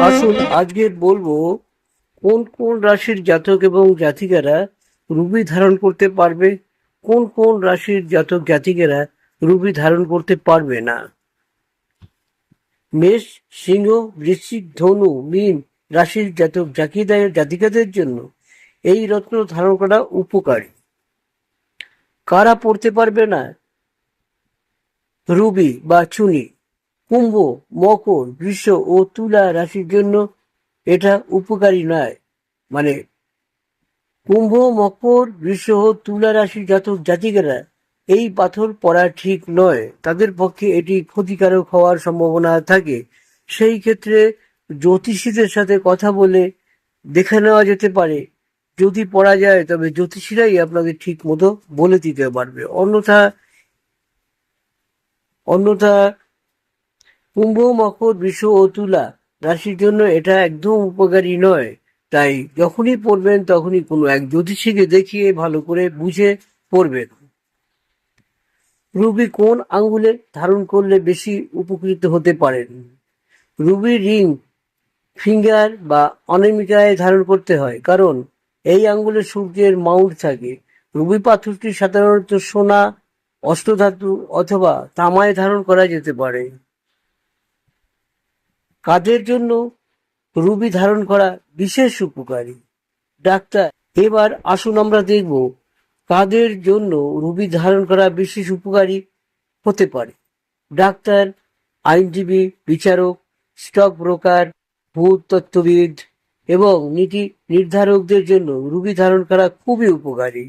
আসুন আজকে বলব কোন কোন রাশির জাতক এবং জাতিকারা রুবি ধারণ করতে পারবে? কোন কোন রাশির জাতক জাতিকারা রুবি ধারণ করতে পারবে না? মেষ, সিংহ, বৃশ্চিক, ধনু, মীন রাশির জাতক জাকিদায় জাতিকাদের জন্য এই রত্ন ধারণ করা উপকারী। কারা পড়তে পারবে না? রুবি বা চুনি। কুম্ভ, মকর বৃষ ও তুলা রাশির জন্য এটা উপকারী নয়। মানে কুম্ভ, মকর বৃষ ও তুলা রাশির জাতক জাতিকেরা এই পাথর পড়া ঠিক নয়। তাদের পক্ষে এটি ক্ষতিকারক হওয়ার সম্ভাবনা থাকে। সেই ক্ষেত্রে জ্যোতিষীদের সাথে কথা বলে দেখে নেওয়া যেতে পারে। যদি পড়া যায়, তবে জ্যোতিষীরাই আপনাকে ঠিক মতো বলে দিতে পারবে। অন্যথা অন্যথা কুম্ভ, মকর, বৃষ ও তুলা রাশির জন্য এটা একদম উপকারী নয়। তাই যখনই পড়বেন, তখনই কোনো এক জ্যোতিষীকে দেখিয়ে ভালো করে বুঝে পড়বেন। রুবি কোন আঙ্গুলে ধারণ করলে বেশি উপকৃত হতে পারেন রুবি রিং, ফিঙ্গার বা অনামিকায় ধারণ করতে হয়, কারণ এই আঙ্গুলে সূর্যের মাউন্ট থাকে। রুবি পাথরটি সাধারণত সোনা, অষ্টধাতু অথবা তামায় ধারণ করা যেতে পারে। কাজের জন্য রুবি ধারণ করা বিশেষ উপকারী। ডাক্তার, এবার আসুন আমরা দেখব কাদের জন্য রুবি ধারণ করা বিশেষ উপকারী হতে পারে। ডাক্তার, আইনজীবী, বিচারক, স্টক ব্রোকার ভূতত্ত্ববিদ এবং নীতি নির্ধারকদের জন্য রুবি ধারণ করা খুবই উপকারী।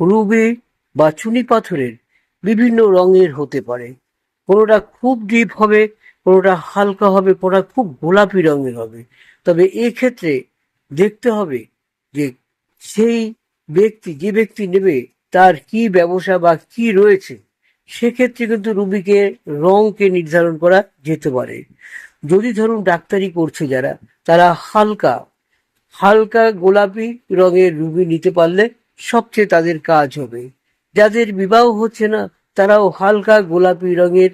রুবি বা চুনি পাথরের বিভিন্ন রঙের হতে পারে। কোনোটা খুব ডিপ হবে কোনোটা হালকা হবে কোনোটা খুব গোলাপি রঙের হবে। তবে এক্ষেত্রে দেখতে হবে যে সেই ব্যক্তি, যে ব্যক্তি নেবে, তার কি ব্যবসা বা কি রয়েছে, সেক্ষেত্রে কিন্তু রুবিকে রঙকে নির্ধারণ করা যেতে পারে। যদি ধরুন ডাক্তারি করছে যারা, তারা হালকা হালকা গোলাপি রঙের রুবি নিতে পারলে সবচেয়ে তাদের কাজ হবে। যাদের বিবাহ হচ্ছে না, তারাও হালকা গোলাপি রঙের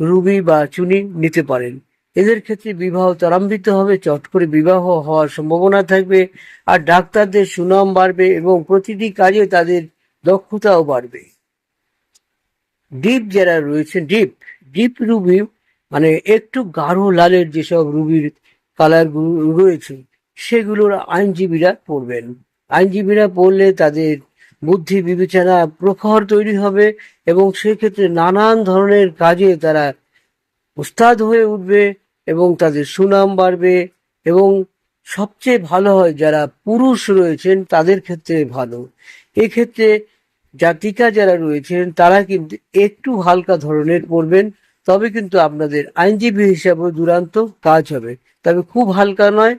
রুবি বা চুনি নিতে পারেন। এদের ক্ষেত্রে বিবাহ ত্বরান্বিত হবে, চট করে বিবাহ হওয়ার সম্ভাবনা থাকবে আর ডাক্তারদের সুনাম বাড়বে এবং প্রতিটি কাজে তাদের দক্ষতাও বাড়বে। ডিপ যারা রয়েছে, ডিপ ডিপ রুবি মানে একটু গাঢ় লালের যেসব রুবির কালার রয়েছে, সেগুলোর আইনজীবীরা পড়বেন। আইনজীবীরা পড়লে তাদের বুদ্ধি বিবেচনা প্রখর তৈরি হবে এবং সেক্ষেত্রে নানান ধরনের কাজে তারা উস্তাদ হয়ে উঠবে এবং তাদের সুনাম বাড়বে এবং সবচেয়ে ভালো হয় যারা পুরুষ রয়েছেন তাদের ক্ষেত্রে ভালো। এক্ষেত্রে জাতিকা যারা রয়েছেন তারা কিন্তু একটু হালকা ধরনের পড়বেন, তবে কিন্তু আপনাদের আইনজীবী হিসাবে দুরান্ত কাজ হবে। তবে খুব হালকা নয়,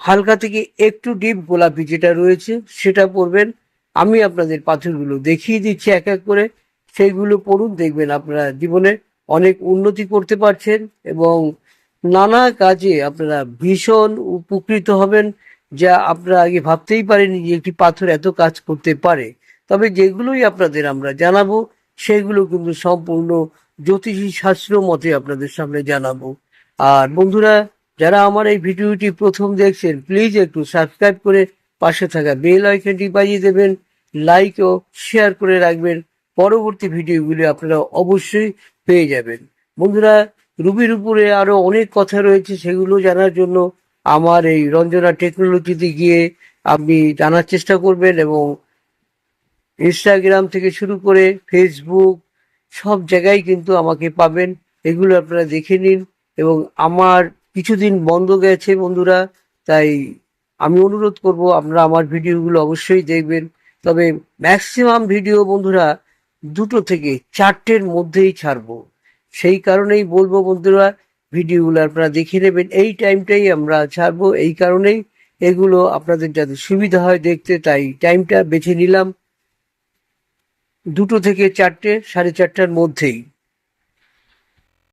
হালকা থেকে একটু ডিপ গোলাপি যেটা রয়েছে সেটা পড়বেন। আমি আপনাদের পাথরগুলো দেখিয়ে দিচ্ছি এক এক করে। সেইগুলো পড়ুন, দেখবেন আপনারা জীবনে অনেক উন্নতি করতে পারছেন এবং নানা কাজে আপনারা ভীষণ উপকৃত হবেন, যা আপনারা আগে ভাবতেই পারেনি যে একটি পাথর এত কাজ করতে পারে। তবে যেগুলোই আপনাদের আমরা জানাব, সেগুলো কিন্তু সম্পূর্ণ জ্যোতিষী শাস্ত্র মতে আপনাদের সামনে জানাব। আর বন্ধুরা, যারা আমার এই ভিডিওটি প্রথম দেখছেন প্লিজ একটু সাবস্ক্রাইব করে পাশে থাকা বেল আইকনটি বাজিয়ে দেবেন লাইক ও শেয়ার করে রাখবেন। পরবর্তী ভিডিওগুলি আপনারা অবশ্যই পেয়ে যাবেন। বন্ধুরা, রুবির উপরে আরও অনেক কথা রয়েছে, সেগুলো জানার জন্য আমার এই রঞ্জনা টেকনোলজিতে গিয়ে আপনি জানার চেষ্টা করবেন এবং ইনস্টাগ্রাম থেকে শুরু করে ফেসবুক সব জায়গায় কিন্তু আমাকে পাবেন। এগুলো আপনারা দেখে নিন এবং আমার কিছুদিন বন্ধ গেছে বন্ধুরা, তাই আমি অনুরোধ করব, আপনারা আমার ভিডিওগুলো অবশ্যই দেখবেন। তবে ম্যাক্সিমাম ভিডিও বন্ধুরা, দুটো থেকে চারটের মধ্যেই ছাড়বো। সেই কারণেই বলব বন্ধুরা, ভিডিওগুলো আপনারা দেখে নেবেন। এই টাইমটাই আমরা ছাড়বো, এই কারণেই এগুলো আপনাদের যাতে সুবিধা হয় দেখতে, তাই টাইমটা বেছে নিলাম। দুটো থেকে চারটে, সাড়ে চারটার মধ্যেই।